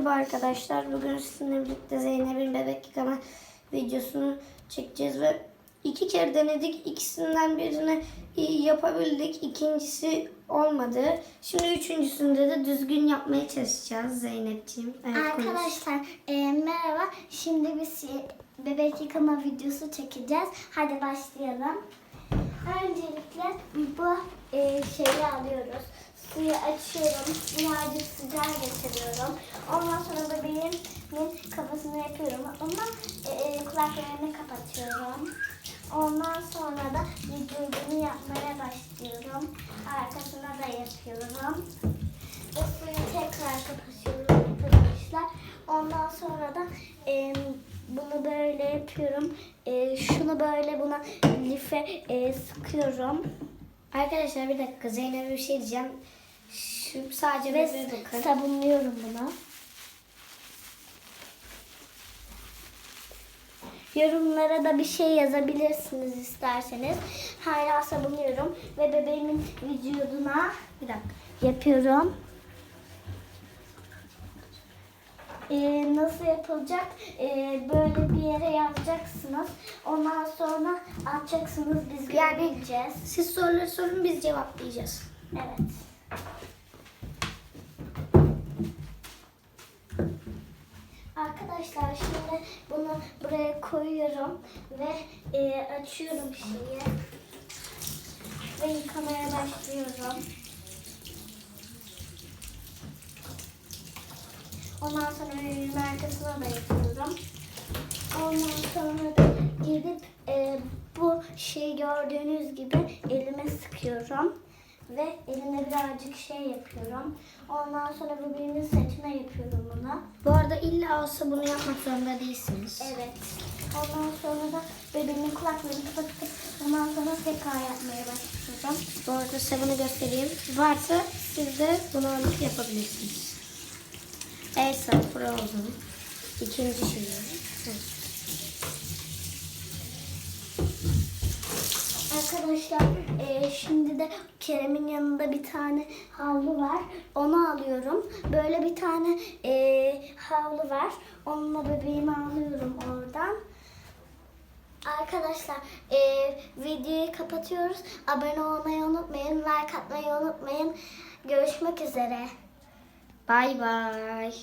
Merhaba arkadaşlar. Bugün sizinle birlikte Zeynep'in bebek yıkama videosunu çekeceğiz ve iki kere denedik. İkisinden birini yapabildik. İkincisi olmadı. Şimdi üçüncüsünde de düzgün yapmaya çalışacağız Zeynep'ciğim. Evet. Arkadaşlar e, merhaba. Şimdi biz e, bebek yıkama videosu çekeceğiz. Hadi başlayalım. Öncelikle bu e, şeyi alıyoruz. Suyu açıyorum. Birazcık sıcak getiriyorum. Ondan sonra bebeğimin kafasını yapıyorum. Ama e, e, kulaklarını kapatıyorum. Ondan sonra da vücudunu yapmaya başlıyorum. Arkasına da yapıyorum. O suyu tekrar kapatıyorum arkadaşlar. Ondan sonra da e, bunu böyle yapıyorum. E, şunu böyle buna life e, sıkıyorum. Arkadaşlar bir dakika Zeynep'e bir şey diyeceğim. Şu sadece Ve bebeğe bakın. sabunluyorum bunu. Yorumlara da bir şey yazabilirsiniz isterseniz. Hala sabunluyorum ve bebeğimin vücuduna Bir dakika. yapıyorum. Ee, nasıl yapılacak? Ee, böyle bir yere yazacaksınız. Ondan sonra atacaksınız. Biz Yani- göreceğiz. Siz soruları sorun biz cevaplayacağız. Evet. Arkadaşlar şimdi bunu buraya koyuyorum ve e, açıyorum şeyi ve yıkamaya başlıyorum. Ondan sonra ürünün arkasına da yapıyorum. Ondan sonra da gidip e, bu şeyi gördüğünüz gibi elime sıkıyorum. Ve elimde birazcık şey yapıyorum. Ondan sonra bebeğimin saçına yapıyorum bunu. İlla olsa bunu yapmak zorunda değilsiniz. Evet. Ondan sonra da bebeğimin kulaklarını kapatıp ondan sonra tekrar yapmaya başlayacağım. Bu arada size bunu göstereyim. Varsa siz de bunu alıp yapabilirsiniz. Elsa Frozen. İkinci şeyi. Evet. Arkadaşlar eee, şimdi de Kerem'in yanında bir tane havlu var. Onu alıyorum. Böyle bir tane eee, havlu var. Onunla bebeğimi alıyorum oradan. Arkadaşlar eee, videoyu kapatıyoruz. Abone olmayı unutmayın. Like atmayı unutmayın. Görüşmek üzere. Bay bay.